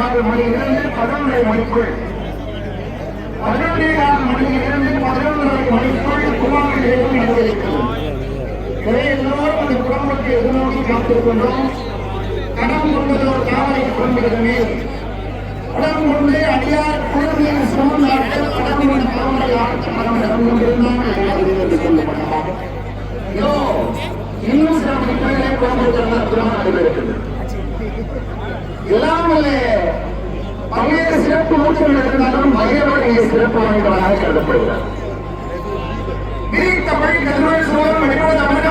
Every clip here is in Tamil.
பதினொன்றே மணியிலிருந்து பதினொன்றரை மணிக்குள். பதினொன்றே கால் மணியிலிருந்து பதினொன்றரை மணிக்குள் குமாரில் நிறைவேறுகிறது நடந்திருக்கிறது எல்லோரும் அந்த குடும்பத்தை எதிர்நோக்கி காத்திருக்கின்றோம் கடன் கொண்டதோர் தாமரை குடும்பமே கடன் கொண்டு அடியார் குழந்தையின் சுமந்தார்கள் கடன் கொண்ட தாமரை ஆட்சி மரம் இடம் இன்னும் சில மக்களே குடும்பத்தில் திருமணம் நடைபெறுகிறது எல்லாம் பல்வேறு சிறப்பு மூச்சங்கள் இருந்தாலும் பைரவர் சிறப்பு வாய்ந்தவராக கருதப்படுகிறார். விரித்த பழி சோழம் போல கால மழை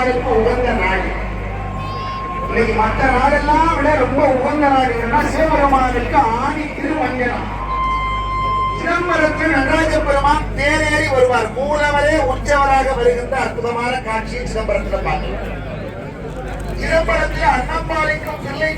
சிவபெருமானுக்கு உகந்த நாடு. இன்னைக்கு மற்ற நாடெல்லாம் விட ரொம்ப உகந்த நாடு என்னன்னா சிவபெருமானுக்கு ஆணி திருமஞ்சனம். சிதம்பரத்தில் நடராஜ பெருமான் தேரேறி வருவார். மூலவரே உற்சவராக வருகின்ற அற்புதமான காட்சியை சிதம்பரத்தில் பார்க்கலாம். சிதம்பரத்தில் அன்னம்பாளிக்கும் பிள்ளை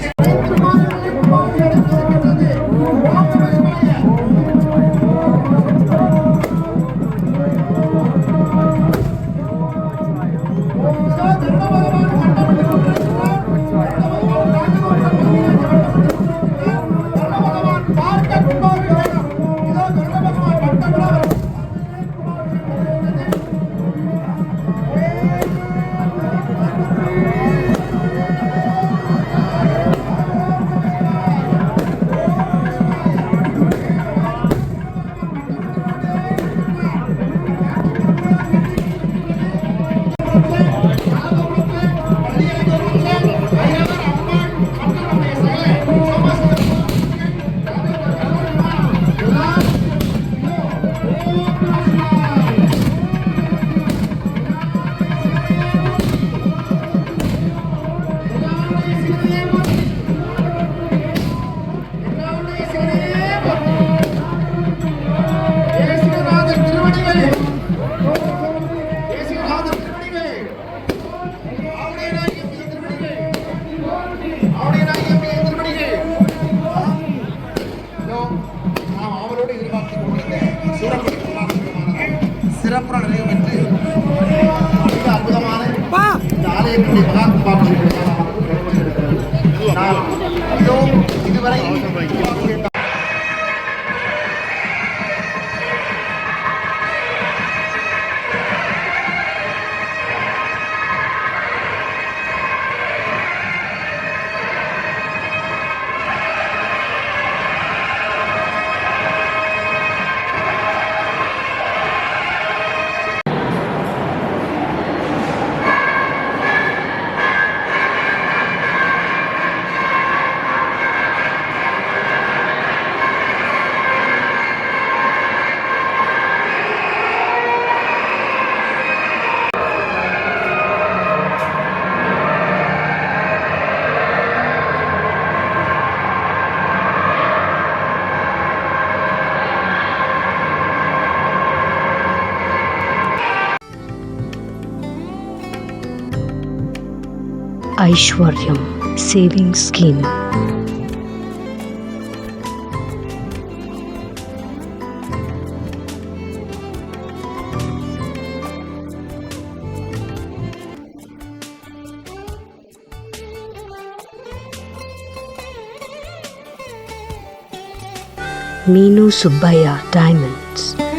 சிறப்புற நிறைவு பெற்று மிக அற்புதமான இந்த ஆலயத்தினுடைய மகா ఐశ్వర్యం సేవింగ్ స్కీమ్. మీను సుబ్బయ్య డైమండ్స్.